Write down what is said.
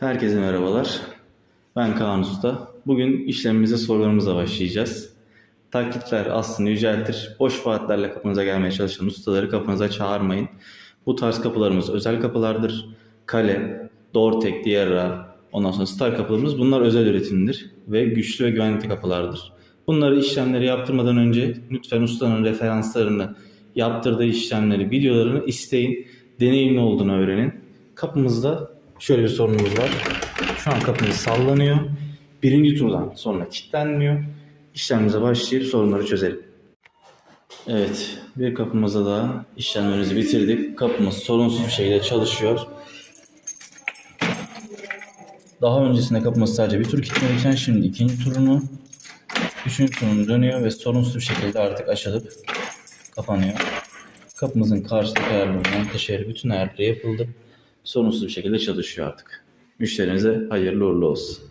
Herkese merhabalar. Ben Kaan Usta. Bugün işlemimize sorularımıza başlayacağız. Taklitler aslında yüceltir. Boş vaatlerle kapınıza gelmeye çalışan ustaları kapınıza çağırmayın. Bu tarz kapılarımız özel kapılardır. Kale, Dortek, Diarra, ondan sonra Star kapılarımız bunlar özel üretimdir ve güçlü ve güvenlikli kapılardır. Bunları işlemleri yaptırmadan önce lütfen ustanın referanslarını, yaptırdığı işlemleri, videolarını isteyin. Deneyimli olduğunu öğrenin. Kapımızda şöyle bir sorunumuz var. Şu an kapımız sallanıyor. Birinci turdan sonra kilitlenmiyor. İşlemimize başlayıp sorunları çözelim. Evet, bir kapımızda da işlemlerimizi bitirdik. Kapımız sorunsuz bir şekilde çalışıyor. Daha öncesinde kapımız sadece bir tur kilitliyken şimdi ikinci turunu, üçüncü turunu dönüyor ve sorunsuz bir şekilde artık açılıp kapanıyor. Kapımızın karşılık ayarları, montaj ayarı, bütün ayarları yapıldı. Sorunsuz bir şekilde çalışıyor artık. Müşterinize hayırlı uğurlu olsun.